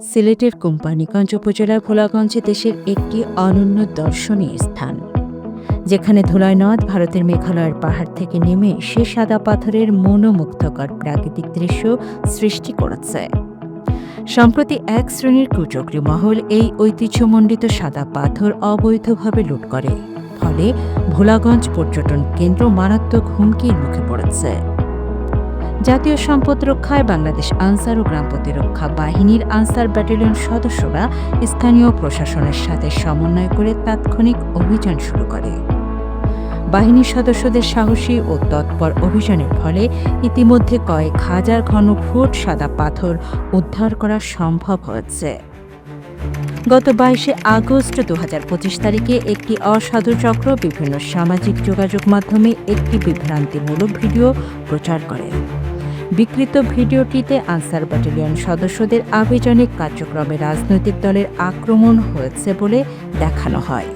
সিলেটের কোম্পানিগঞ্জ উপজেলার ভোলাগঞ্জে দেশের একটি অনন্য দর্শনীয় স্থান, যেখানে ধুলায় নদ ভারতের মেঘালয়ের পাহাড় থেকে নেমে সে সাদা পাথরের মনোমুগ্ধকর প্রাকৃতিক দৃশ্য সৃষ্টি করেছে। সম্প্রতি এক শ্রেণির কুচক্রী মহল এই ঐতিহ্যমণ্ডিত সাদা পাথর অবৈধভাবে লুট করে, ফলে ভোলাগঞ্জ পর্যটন কেন্দ্র মারাত্মক হুমকির মুখে পড়েছে। জাতীয় সম্পদ রক্ষায় বাংলাদেশ আনসার ও গ্রাম প্রতিরক্ষা বাহিনীর আনসার ব্যাটালিয়ন সদস্যরা স্থানীয় প্রশাসনের সাথে সমন্বয় করে তাৎক্ষণিক অভিযান শুরু করে। বাহিনীর সদস্যদের সাহসী ও তৎপর অভিযানের ফলে ইতিমধ্যে কয়েক হাজার ঘন ফুট সাদা পাথর উদ্ধার করা সম্ভব হয়েছে। গত বাইশে আগস্ট দু তারিখে একটি অসাধু চক্র বিভিন্ন সামাজিক যোগাযোগ মাধ্যমে একটি বিভ্রান্তিমূলক ভিডিও প্রচার করে। বিকৃত ভিডিওটিতে আনসার ব্যাটালিয়ন সদস্যদের আভিযানিক কার্যক্রমে রাজনৈতিক দলের আক্রমণ হয়েছে বলে দেখানো হয়।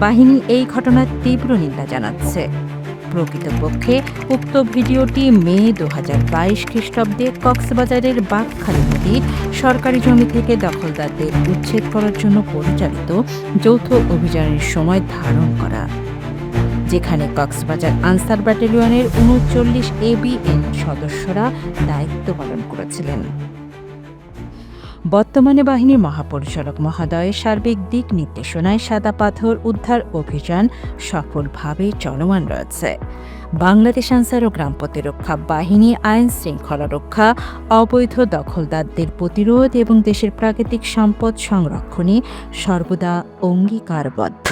বাহিনী এই ঘটনার তীব্র নিন্দা জানাচ্ছে। প্রকৃতপক্ষে উক্ত ভিডিওটি মে দু হাজার বাইশ খ্রিস্টাব্দে কক্সবাজারের বাঘখালী নদীর সরকারি জমি থেকে দখলদারদের উচ্ছেদ করার জন্য পরিচালিত যৌথ অভিযানের সময় ধারণ করা। যেখানে কক্সবাজার আনসার ব্যাটালিয়নের উনচল্লিশ এবিএন সদস্যরা দায়িত্ব পালন করেছিলেন। বর্তমানে বাহিনীর মহাপরিচালক মহোদয়ের সার্বিক দিক নির্দেশনায় সাদা পাথর উদ্ধার অভিযান সফলভাবে চলমান রয়েছে। বাংলাদেশ আনসার ও গ্রাম প্রতিরক্ষা বাহিনী আইন শৃঙ্খলা রক্ষা, অবৈধ দখলদারদের প্রতিরোধ এবং দেশের প্রাকৃতিক সম্পদ সংরক্ষণে সর্বদা অঙ্গীকারবদ্ধ।